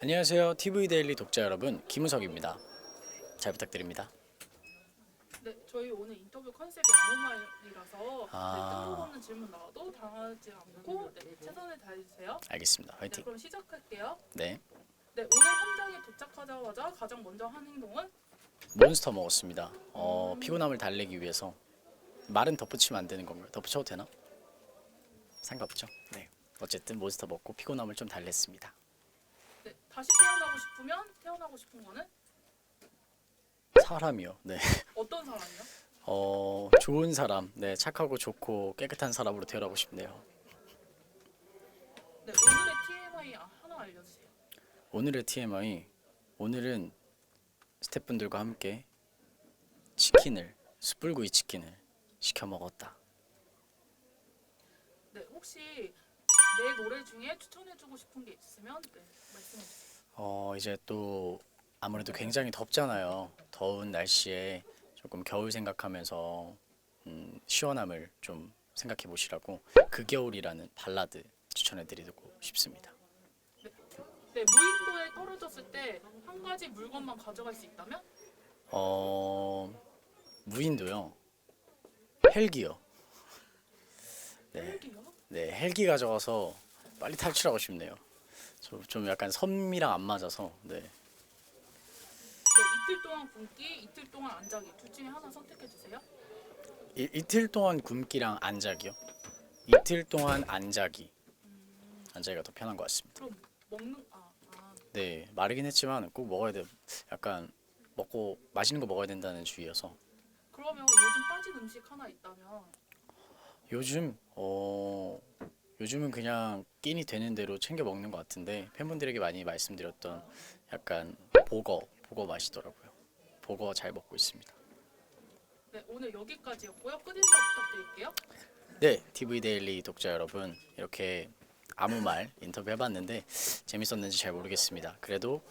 안녕하세요. TV 데일리 독자 여러분, 김우석입니다. 잘 부탁드립니다. 네, 저희 오늘 인터뷰 컨셉이 아무 말이라서 아. 네, 뜬금없는 질문 나와도 당하지 않고 네, 최선을 다해주세요. 알겠습니다. 네, 화이팅. 그럼 시작할게요. 네. 네, 오늘 현장에 도착하자마자 가장 먼저 한 행동은 몬스터 먹었습니다. 어, 피곤함을 달래기 위해서 말은 덧붙이면 안 되는 건가요? 덧붙여도 되나? 상관없죠. 네. 어쨌든 몬스터 먹고 피곤함을 좀 달랬습니다. 네, 다시 태어나고 싶으면 태어나고 싶은 거는 사람이요. 네. 어떤 사람이요? 어, 좋은 사람. 네, 착하고 좋고 깨끗한 사람으로 태어나고 싶네요. 네, 오늘의 TMI 아, 하나 알려주세요. 오늘의 TMI. 오늘은 스태프분들과 함께 치킨을 숯불구이 치킨을 시켜 먹었다. 네, 혹시 내 노래 중에 추천해주고 싶은 게 있으면 네, 말씀해주세요. 어 이제 또 아무래도 굉장히 덥잖아요. 더운 날씨에 조금 겨울 생각하면서 음, 시원함을 좀 생각해 보시라고 그 겨울이라는 발라드 추천해 드리고 싶습니다. 네, 무인도에 떨어졌을 때 한 가지 물건만 가져갈 수 있다면? 어 무인도요. 헬기요. 네, 헬기요? 네 헬기 가져가서 빨리 탈출하고 싶네요. 저좀 약간 섬이랑 안 맞아서 네. 네, 이틀 동안 굶기, 이틀 동안 안 자기 둘 중에 하나 선택해 주세요. 이, 이틀 동안 굶기랑 안 자기요. 이틀 동안 안 자기. 안 자기가 더 편한 것 같습니다. 그럼 먹는 아, 아 네, 마르긴 했지만 꼭 먹어야 돼. 약간 먹고 맛있는 거 먹어야 된다는 주의여서 그러면 요즘 빠진 음식 하나 있다면 요즘 어 요즘은 그냥 끼니 되는 대로 챙겨 먹는 것 같은데 팬분들에게 많이 말씀드렸던 약간 보거 보거 맛이더라고요. 보거 잘 먹고 있습니다. 네 오늘 여기까지였고요. 끝 인사 부탁드릴게요. 네, TV 데일리 독자 여러분 이렇게 아무 말 인터뷰 해봤는데 재밌었는지 잘 모르겠습니다. 그래도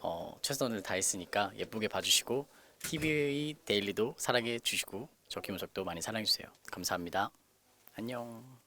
어, 최선을 다했으니까 예쁘게 봐주시고 TV 데일리도 사랑해 주시고 저 김우석도 많이 사랑해 주세요. 감사합니다. 안녕.